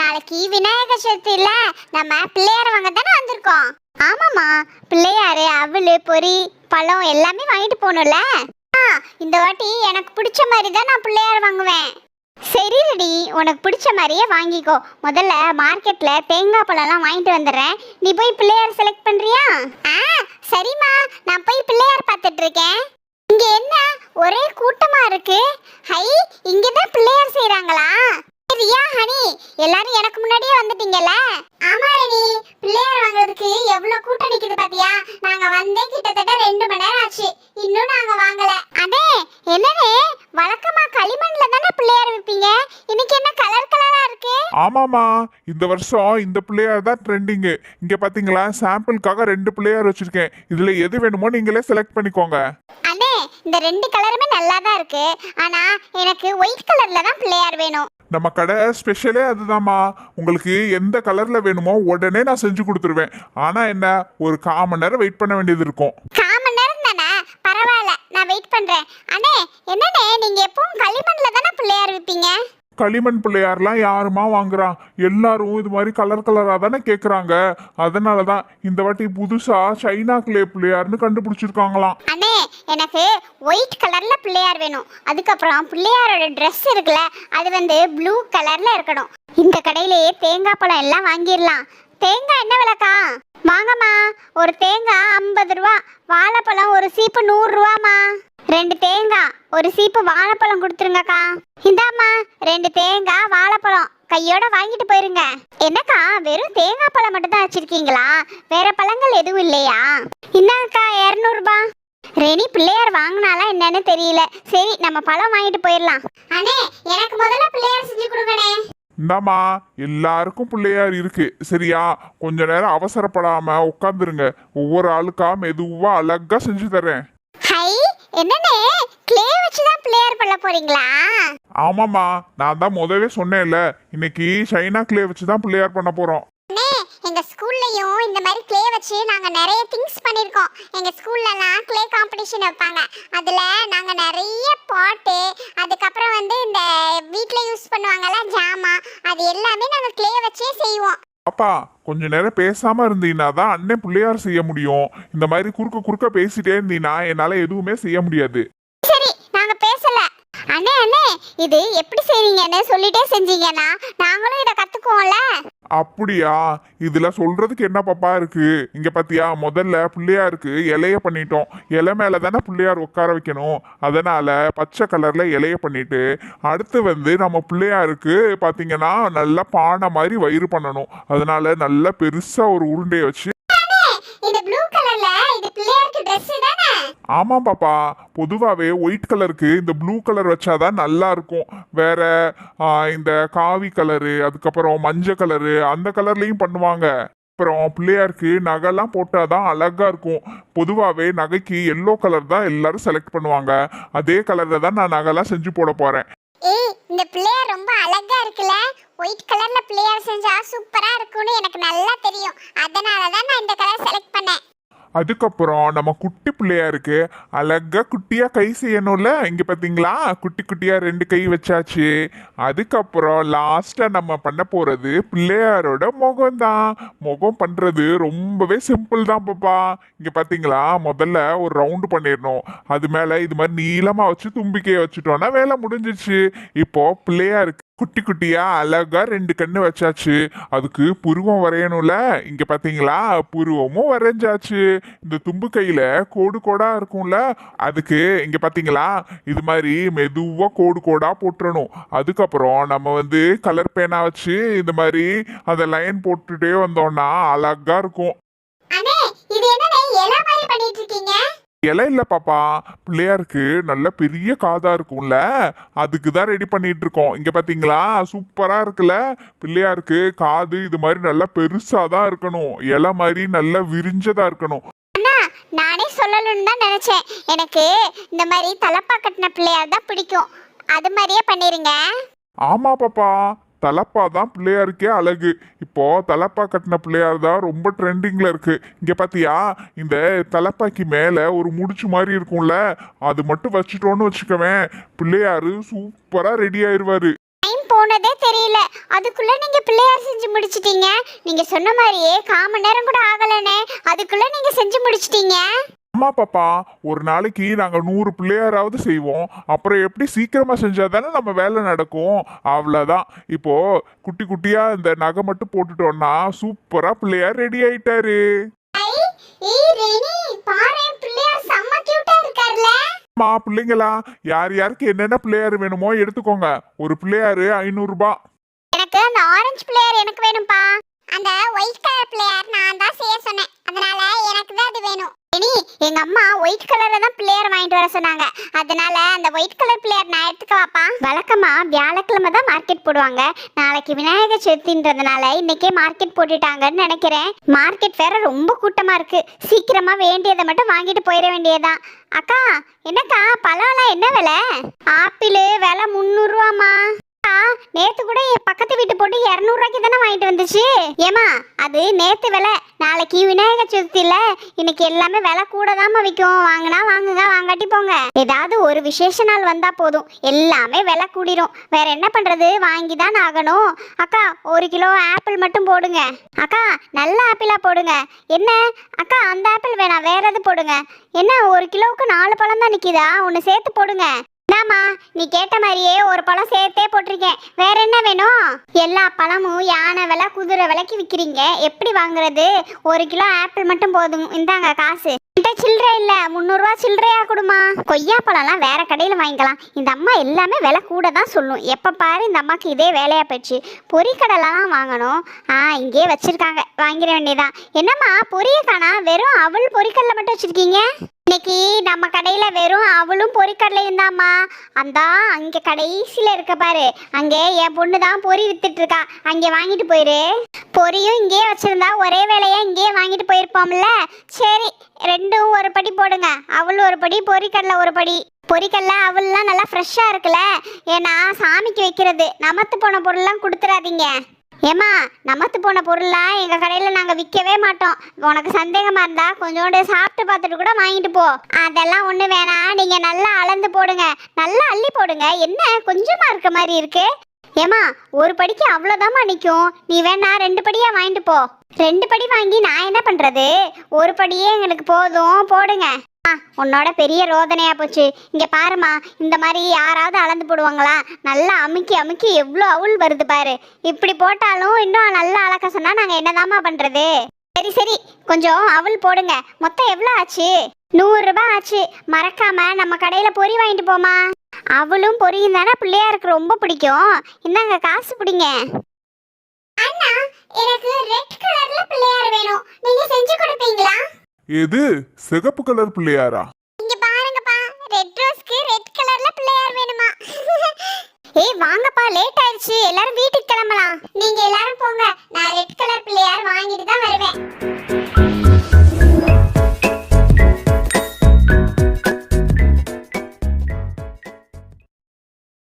நாளைக்கு விநாயகர் சதுர்த்தி இல்ல நம்ம பிள்ளையார் வாங்க தானே வந்திருக்கோம். ஆமாம்மா. பிள்ளையாரு அவளு பொரி பழம் எல்லாமே வாங்கிட்டு போகணும்ல? இந்த வாட்டி எனக்கு பிடிச்ச மாதிரி தான் நான் பிள்ளையார் வாங்குவேன். சரி ரெடி உனக்கு பிடிச்ச மாதிரியே வாங்கிக்கோ. முதல்ல மார்க்கெட்ல தேங்காய் பழம்லாம் வாங்கிட்டு வந்துடுறேன். நீ போய் பிள்ளையார் செலக்ட் பண்றியா? ஆ சரிம்மா. நான் போய் பிள்ளையார் பார்த்துட்டு இருக்கேன். இங்க என்ன? ஒரே கூட்டமா இருக்கு. ஹை இங்கே தான் பிள்ளையார் செய்யறாங்களா ரியா ஹனி. எல்லாரும் எனக்கு முன்னாடியே வந்துட்டீங்கல்ல ஆமா ரெடி பிள்ளையார் வாங்குறதுக்கு எவ்வளவு கூட்டம் நிக்குது பாத்தியா நாங்க வந்தே கிட்டத்தட்ட ரெண்டு மணி நேரம் ஆச்சு இன்னும் நாங்க வாங்கல அடே என்னனே வழக்கமா களிமண்ல தானே பிள்ளையார் வைப்பீங்க இன்னைக்கு என்ன கலர் கலரா இருக்கு ஆமாமா இந்த வருஷம் இந்த பிள்ளையார் தான் ட்ரெண்டிங்கு இங்க பாத்தீங்களா சாம்பிளுக்காக ரெண்டு பிள்ளையார் வச்சிருக்கேன். இதுல எது வேணுமோ நீங்களே செலக்ட் பண்ணிக்கோங்க. அண்ணே இந்த ரெண்டு கலருமே நல்லா தான் இருக்கு. ஆனா எனக்கு ஒயிட் கலர்ல தான் பிள்ளையார் வேணும். நம்ம கடை ஸ்பெஷலே அதுதாம்மா. உங்களுக்கு எந்த கலர்ல வேணுமோ உடனே நான் செஞ்சு கொடுத்துருவேன். ஆனா என்ன ஒரு கால் மணி நேரம் வெயிட் பண்ண வேண்டியது இருக்கும். காமன் நேரம் தானே? பரவாயில்ல நான் வெயிட் பண்றேன். அண்ணே என்னண்ணே நீங்க எப்பவும் களிமண்ல தானே பிள்ளையார் வைப்பீங்க? களிமண் பிள்ளையார்லாம் யாருமா வாங்குறான் எல்லாரும் இது மாதிரி கலர் கலராக தானே கேட்குறாங்க அதனால தான் இந்த வாட்டி புதுசாக சைனா கிளே பிள்ளையார்னு கண்டுபிடிச்சிருக்காங்களாம். அண்ணே எனக்கு ஒயிட் கலரில் பிள்ளையார் வேணும். அதுக்கப்புறம் பிள்ளையாரோட ட்ரெஸ் இருக்குல்ல அது வந்து ப்ளூ கலரில் இருக்கணும். இந்த கடையிலேயே தேங்காய் பழம் எல்லாம் வாங்கிடலாம். தேங்காய் என்ன விலைக்கா? வாங்கம்மா ஒரு தேங்காய் ஐம்பது ரூபா வாழைப்பழம் ஒரு சீப்பு நூறுரூவாம்மா ரெண்டு தேங்காய் ஒரு சீப்பு வாழைப்பழம் கொடுத்துருங்கக்கா. இந்தாம்மா ரெண்டு தேங்காய் வாழைப்பழம். கையோட வாங்கிட்டு போயிருங்க. என்னக்கா வெறும் தேங்காய் பழம் மட்டும் தான் வச்சிருக்கீங்களா? வேற பழங்கள் எதுவும் இல்லையா? இந்தாக்கா இரநூறுபா. ரெனி பிள்ளையார் வாங்கினாலாம் என்னன்னு தெரியல. சரி நம்ம பழம் வாங்கிட்டு போயிடலாம். அண்ணே எனக்கு முதல்ல பிள்ளையார் செஞ்சு கொடுங்கண்ணே. இந்தாம்மா எல்லாருக்கும் பிள்ளையார் இருக்கு. சரியா? கொஞ்ச நேரம் அவசரப்படாம உட்காந்துருங்க ஒவ்வொரு ஆளுக்கா மெதுவா அழகா செஞ்சு தரேன் என்னண்ணே? க்ளே வச்சு தான் பிள்ளையார் பண்ண போறீங்களா? ஆமாம்மா நான் தான் முதவே சொன்னேன்ல. இன்னைக்கு சைனா கிளே வச்சு தான் பிள்ளையார் பண்ண போறோம். அண்ணே எங்க ஸ்கூல்லையும் இந்த மாதிரி க்ளே வச்சு நாங்க நிறைய திங்ஸ் பண்ணிருக்கோம். எங்க ஸ்கூல்லலாம் க்ளே காம்படிஷன் வைப்பாங்க. அதுல நாங்க நிறைய பாட்டு அதுக்கப்புறம் வந்து இந்த வீட்ல யூஸ் பண்ணுவாங்கல்ல ஜாமா அது எல்லாமே நாங்க க்ளே வச்சே செய்வோம். அப்பா கொஞ்ச நேரம் பேசாம இருந்தீங்கன்னா தான் அண்ணன் பிள்ளையார் செய்ய முடியும். இந்த மாதிரி குறுக்க குறுக்க பேசிட்டே இருந்தீங்கன்னா என்னால எதுவுமே செய்ய முடியாது. அண்ணே அண்ணே இது எப்படி செய்வீங்கன்னு சொல்லிட்டே செஞ்சீங்கன்னா நாங்களும் இதை கத்துக்குவோம்ல. அப்படியா? இதுல சொல்றதுக்கு என்ன பாப்பா இருக்கு? இங்க பாத்தியா? முதல்ல பிள்ளையாருக்கு இலைய பண்ணிட்டோம். இலை மேல தானே பிள்ளையார் உட்கார வைக்கணும். அதனால பச்சை கலர்ல இலைய பண்ணிட்டு அடுத்து வந்து நம்ம பிள்ளையாருக்கு பாத்தீங்கன்னா நல்லா பானை மாதிரி வயிறு பண்ணணும். அதனால நல்லா பெருசா ஒரு உருண்டையை வச்சு இது ப்ளூ கலர்ல இது பிள்ளையாருக்கு Dress தானே ஆமாம் பாப்பா. பொதுவாகவே ஒயிட் கலருக்கு இந்த ப்ளூ கலர் வச்சாதான் நல்லா இருக்கும். வேற இந்த காவி கலரு அதுக்கப்புறம் மஞ்சள் கலரு அந்த கலர்லேயும் பண்ணுவாங்க. அப்புறம் பிள்ளையாருக்கு நகைலாம் போட்டால் தான் அழகாக இருக்கும். பொதுவாகவே நகைக்கு எல்லோ கலர் தான் எல்லாரும் செலக்ட் பண்ணுவாங்க. அதே கலரில் தான் நான் நகைலாம் செஞ்சு போட போகிறேன் ஏய் இந்த பிள்ளையார் ரொம்ப அழகா இருக்குல்ல? ஒயிட் கலர்ல பிள்ளையார் செஞ்சா சூப்பரா இருக்கும்னு எனக்கு நல்லா தெரியும். அதனால தான் நான் இந்த கலர் செலக்ட் பண்ணேன். அதுக்கப்புறம் நம்ம குட்டி பிள்ளையாருக்கு அழகா குட்டியா கை செய்யணும்ல? இங்க பாத்தீங்களா? குட்டி குட்டியா ரெண்டு கை வச்சாச்சு. அதுக்கப்புறம் லாஸ்டா நம்ம பண்ண போறது பிள்ளையாரோட முகம் தான் முகம் பண்றது ரொம்பவே சிம்பிள் தான் பாப்பா. இங்க பாத்தீங்களா? முதல்ல ஒரு ரவுண்டு பண்ணிடணும். அது மேல இது மாதிரி நீளமா வச்சு தும்பிக்கையை வச்சுட்டோம்னா வேலை முடிஞ்சிச்சு இப்போ பிள்ளையாருக்கு குட்டி குட்டியா அழகா ரெண்டு கண்ணு வச்சாச்சு. அதுக்கு புருவம் வரையணும்ல? இங்க பாத்தீங்களா? புருவமும் வரைஞ்சாச்சு. இந்த தும்பு கையில கோடு கோடா இருக்கும்ல? அதுக்கு இங்க பாத்தீங்களா? இது மாதிரி மெதுவா கோடு கோடா போட்டுறணும். அதுக்கப்புறம் நம்ம வந்து கலர் பேனா வச்சு இந்த மாதிரி அந்த லைன் போட்டுட்டே வந்தோம்னா அழகா இருக்கும். இது இலை இல்ல பாப்பா பிள்ளையாருக்கு நல்ல பெரிய காதா இருக்கும்ல. அதுக்கு தான் ரெடி பண்ணிட்டு இருக்கோம் இங்க பாத்தீங்களா? சூப்பரா இருக்குல்ல? பிள்ளையாருக்கு காது இது மாதிரி நல்லா பெருசா தான் இருக்கணும். இலை மாதிரி நல்லா விரிஞ்சதா இருக்கணும். நானே சொல்லணும்னு தான் நினைச்சேன். எனக்கு இந்த மாதிரி தலப்பா கட்டின பிள்ளையார் தான் பிடிக்கும். அது மாதிரியே பண்ணிருங்க. ஆமா பாப்பா. தலப்பா தான் பிள்ளையாருக்கே அழகு. இப்போ தலப்பா கட்டின பிள்ளையார் தான் ரொம்ப ட்ரெண்டிங்ல இருக்கு. இங்க பாத்தியா? இந்த தலப்பாக்கு மேல ஒரு முடிச்சு மாதிரி இருக்கும்ல. அது மட்டும் வச்சுட்டோன்னு வச்சுக்கவேன் பிள்ளையாரு சூப்பரா ரெடி ஆயிருவாரு. டைம் போனதே தெரியல. அதுக்குள்ள நீங்க பிள்ளையார் செஞ்சு முடிச்சிட்டீங்க. நீங்க சொன்ன மாதிரியே காம நேரம் கூட ஆகலனே. அதுக்குள்ள நீங்க செஞ்சு முடிச்சிட்டீங்க. அம்மா பாப்பா ஒரு நாளைக்கு நாங்க நூறு பிள்ளையாராவது செய்வோம். அப்புறம் எப்படி சீக்கிரமா செஞ்சா தானே நம்ம வேலை நடக்கும். அவ்வளோதான் இப்போ குட்டி குட்டியா இந்த நகை மட்டும் போட்டுட்டோம்னா சூப்பரா பிள்ளையார் ரெடி ஆயிட்டாரு. பிள்ளையார் மா பிள்ளைங்களா யார் யாருக்கு என்னென்ன பிள்ளையார் வேணுமோ எடுத்துக்கோங்க. ஒரு பிள்ளையாரு ஐநூறுரூபா எனக்கு அந்த ஆரஞ்சு பிளேயர் எனக்கு வேணும்பா அந்த ஒயிட் கலர் பிளேயர் நான் தான் செய்ய சொன்னேன் அதனால எனக்கு தான் அது வேணும் இனி எங்க அம்மா ஒயிட் கலர்ல தான் பிளேயர் வாங்கிட்டு வர சொன்னாங்க. அதனால அந்த ஒயிட் கலர் பிளேயர் நான் எடுத்துக்கவாப்பா? வழக்கமா வியாழக்கிழமை தான் மார்க்கெட் போடுவாங்க. நாளைக்கு விநாயகர் சதுர்த்தின்றதுனால இன்னைக்கே மார்க்கெட் போட்டுட்டாங்கன்னு நினைக்கிறேன். மார்க்கெட் வேற ரொம்ப கூட்டமா இருக்கு. சீக்கிரமா வேண்டியதை மட்டும் வாங்கிட்டு போயிட வேண்டியதுதான். அக்கா என்னக்கா பழம்லாம் என்ன விலை? ஆப்பிள் விலை முந்நூறுவாமா நேத்து கூட என் பக்கத்து வீட்டு போட்டு இரநூறுவாய்க்கு தானே வாங்கிட்டு வந்துச்சு? ஏமா அது நேத்து விலை. நாளைக்கு விநாயகர் சதுர்த்தியில் இன்னைக்கு எல்லாமே விலை கூட தாம்மா விற்கும். வாங்கினா வாங்குங்க வாங்காட்டி போங்க. ஏதாவது ஒரு விசேஷ நாள் வந்தா போதும். எல்லாமே விலை கூடிரும். வேற என்ன பண்றது? வாங்கி தான் ஆகணும். அக்கா ஒரு கிலோ ஆப்பிள் மட்டும் போடுங்க. அக்கா நல்ல ஆப்பிளா போடுங்க. என்ன? அக்கா அந்த ஆப்பிள் வேணாம். வேற எது போடுங்க. என்ன ஒரு கிலோவுக்கு நாலு பழம் தான் நிற்கிதா ஒன்று சேர்த்து போடுங்க. என்னம்மா நீ கேட்ட மாதிரியே ஒரு பழம் சேர்த்தே போட்டிருக்கேன். வேற என்ன வேணும்? எல்லா பழமும் யானை விலை குதிரை விலைக்கு விற்கிறீங்க எப்படி வாங்குறது? ஒரு கிலோ ஆப்பிள் மட்டும் போதும். இந்தாங்க காசு. என்கிட்ட சில்லறை இல்லை முந்நூறுரூவா சில்லறையா கொடுமா. கொய்யா பழம்லாம் வேற கடையில் வாங்கிக்கலாம். இந்த அம்மா எல்லாமே விலை கூட தான் சொல்லும். எப்போ பாரு இந்த அம்மாக்கு இதே வேலையாக போயிடுச்சு. பொறிக்கடலாம் வாங்கணும். ஆ இங்கேயே வச்சுருக்காங்க. வாங்கிட வேண்டியதான் என்னம்மா பொரிய காணா? வெறும் அவள் பொறிக்கடலை மட்டும் வச்சுருக்கீங்க? இன்னைக்கு நம்ம கடையில் வெறும் அவளும் பொறிக்கடலையும் தாம்மா அந்த அங்கே கடைசியில் இருக்க பாரு. அங்கே என் பொண்ணு தான் பொரி வித்துட்ருக்கா அங்கே வாங்கிட்டு போயிரு. பொரியும் இங்கேயே வச்சுருந்தா ஒரே வேலையாக இங்கேயே வாங்கிட்டு போயிருப்போம்ல. சரி ரெண்டும் ஒரு படி போடுங்க. அவளும் ஒரு படி பொறிக்கடலை ஒரு படி. பொறிக்கடலை அவள்லாம் நல்லா ஃப்ரெஷ்ஷாக இருக்குல்ல. ஏன்னா சாமிக்கு வைக்கிறது. நமத்து போன பொருள்லாம் கொடுத்துறாதீங்க. ஏம்மா நமத்து போன பொருள்லாம் எங்கள் கடையில் நாங்கள் விற்கவே மாட்டோம். உனக்கு சந்தேகமாக இருந்தால் கொஞ்சோண்டு சாப்பிட்டு பார்த்துட்டு கூட வாங்கிட்டு போ. அதெல்லாம் ஒன்றும் வேணாம். நீங்கள் நல்லா அளந்து போடுங்க. நல்லா அள்ளி போடுங்க. என்ன கொஞ்சமாக இருக்க மாதிரி இருக்கு? ஏம்மா ஒரு படிக்கு அவ்வளோதாம்மா நிற்கும் நீ வேணா ரெண்டு படியாக வாங்கிட்டு போ. ரெண்டு படி வாங்கி நான் என்ன பண்ணுறது ஒரு படியே எங்களுக்கு போதும். போடுங்க. உன்னோட பெரிய ரோதனையா போச்சு. இங்க பாருமா இந்த மாதிரி யாராவது அளந்து போடுவாங்களா? நல்லா அமுக்கி அமுக்கி எவ்வளோ அவுள் வருது பாரு. இப்படி போட்டாலும் இன்னும் நல்லா அளக்க சொன்னா நாங்க என்னதாம்மா பண்றது? சரி சரி கொஞ்சம் அவள் போடுங்க. மொத்தம் எவ்வளோ ஆச்சு? நூறு ரூபாய் ஆச்சு. மறக்காம நம்ம கடையில பொரி வாங்கிட்டு போமா அவளும் பொரியும் தானே பிள்ளையாருக்கு ரொம்ப பிடிக்கும். இந்தாங்க காசு பிடிங்க. அண்ணா எனக்கு ரெட் கலர்ல பிள்ளையார் வேணும். நீங்க செஞ்சு கொடுப்பீங்களா? எது சிகப்பு கலர் பிள்ளையாரா? இங்க பாருங்கப்பா. ரெட் ரோஸ்க்கு ரெட் கலர்ல பிள்ளையார் வேணுமா? ஏய் வாங்கப்பா லேட் ஆயிடுச்சு. எல்லாரும் வீட்டுக்கு